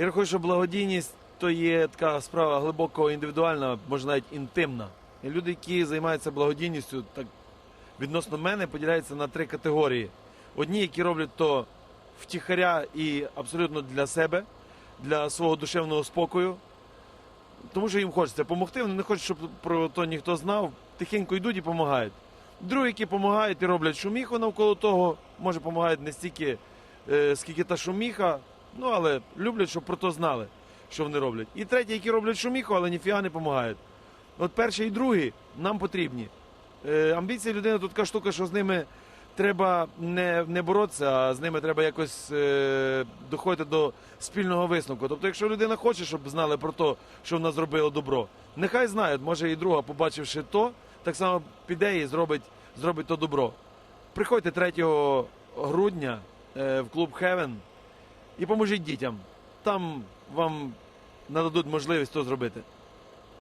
Я рахую, що благодійність то є така справа глибоко індивідуальна, може навіть інтимна. І люди, які займаються благодійністю, так відносно мене поділяються на три категорії. Одні, які роблять то втіхаря і абсолютно для себе, для свого душевного спокою, тому що їм хочеться допомогти, вони не хочуть, щоб про то ніхто знав. Тихенько йдуть і допомагають. Другі, які допомагають і роблять шуміху навколо того, може допомагають не стільки, е, скільки та шуміха, ну але люблять, щоб про то знали, що вони роблять. І треті, які роблять шуміху, але ніфіга не допомагають. От перший і другий нам потрібні. Е, амбіції людини тут така штука, що з ними треба не, не боротися, а з ними треба якось е, доходити до спільного висновку. Тобто, якщо людина хоче, щоб знали про те, що вона зробила добро, нехай знають, може і друга, побачивши то, так само піде і зробить, зробить то добро. Приходьте 3 грудня е, в клуб Heaven і поможіть дітям. Там вам нададуть можливість то зробити.